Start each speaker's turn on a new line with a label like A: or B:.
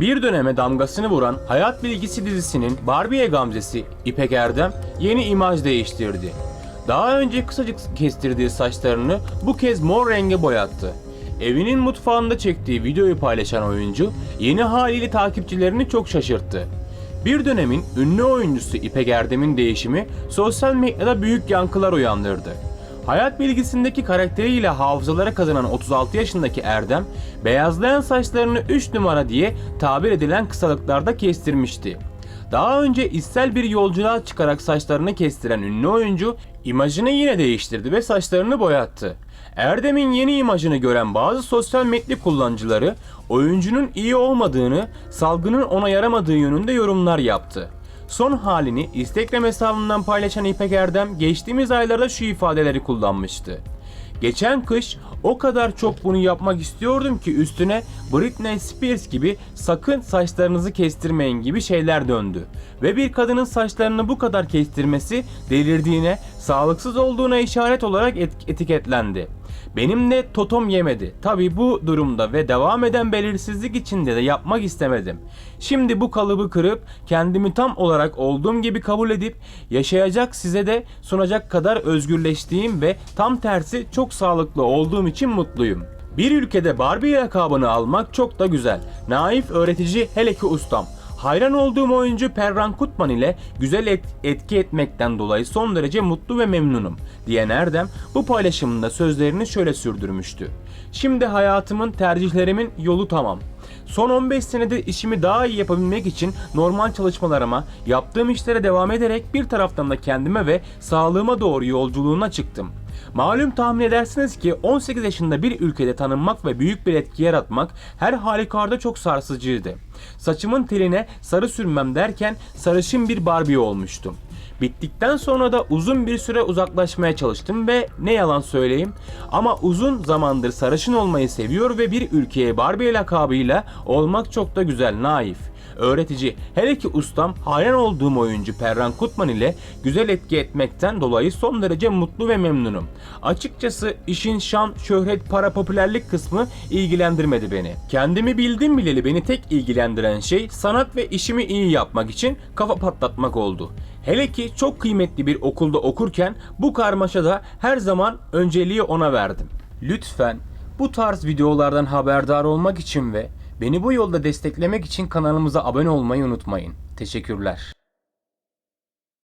A: Bir döneme damgasını vuran Hayat Bilgisi dizisinin Barbie'ye gamzesi İpek Erdem yeni imaj değiştirdi. Daha önce kısacık kestirdiği saçlarını bu kez mor renge boyattı. Evinin mutfağında çektiği videoyu paylaşan oyuncu yeni haliyle takipçilerini çok şaşırttı. Bir dönemin ünlü oyuncusu İpek Erdem'in değişimi sosyal medyada büyük yankılar uyandırdı. Hayat bilgisindeki karakteriyle hafızalara kazanan 36 yaşındaki Erdem, beyazlayan saçlarını 3 numara diye tabir edilen kısalıklarda kestirmişti. Daha önce içsel bir yolculuğa çıkarak saçlarını kestiren ünlü oyuncu, imajını yine değiştirdi ve saçlarını boyattı. Erdem'in yeni imajını gören bazı sosyal medya kullanıcıları, oyuncunun iyi olmadığını, salgının ona yaramadığı yönünde yorumlar yaptı. Son halini Instagram hesabından paylaşan İpek Erdem geçtiğimiz aylarda şu ifadeleri kullanmıştı. Geçen kış o kadar çok bunu yapmak istiyordum ki üstüne Britney Spears gibi sakın saçlarınızı kestirmeyin gibi şeyler döndü. Ve bir kadının saçlarını bu kadar kestirmesi delirdiğine, sağlıksız olduğuna işaret olarak et- etiketlendi. Benim de totom yemedi. Tabi bu durumda ve devam eden belirsizlik içinde de yapmak istemedim. Şimdi bu kalıbı kırıp kendimi tam olarak olduğum gibi kabul edip yaşayacak size de sunacak kadar özgürleştiğim ve tam tersi çok sağlıklı olduğum için mutluyum. Bir ülkede Barbie lakabını almak çok da güzel. Naif öğretici hele ki ustam. Hayran olduğum oyuncu Perran Kutman ile güzel et- etki etmekten dolayı son derece mutlu ve memnunum diyen Erdem bu paylaşımında sözlerini şöyle sürdürmüştü. Şimdi hayatımın tercihlerimin yolu tamam. Son 15 senede işimi daha iyi yapabilmek için normal çalışmalarıma, yaptığım işlere devam ederek bir taraftan da kendime ve sağlığıma doğru yolculuğuna çıktım. Malum tahmin edersiniz ki 18 yaşında bir ülkede tanınmak ve büyük bir etki yaratmak her halükarda çok sarsıcıydı. Saçımın teline sarı sürmem derken sarışın bir Barbie olmuştum. Bittikten sonra da uzun bir süre uzaklaşmaya çalıştım ve ne yalan söyleyeyim ama uzun zamandır sarışın olmayı seviyor ve bir ülkeye Barbie lakabıyla olmak çok da güzel, naif öğretici, hele ki ustam hayran olduğum oyuncu Perran Kutman ile güzel etki etmekten dolayı son derece mutlu ve memnunum. Açıkçası işin şan, şöhret, para, popülerlik kısmı ilgilendirmedi beni. Kendimi bildim bileli beni tek ilgilendiren şey sanat ve işimi iyi yapmak için kafa patlatmak oldu. Hele ki çok kıymetli bir okulda okurken bu karmaşada her zaman önceliği ona verdim. Lütfen bu tarz videolardan haberdar olmak için ve beni bu yolda desteklemek için kanalımıza abone olmayı unutmayın. Teşekkürler.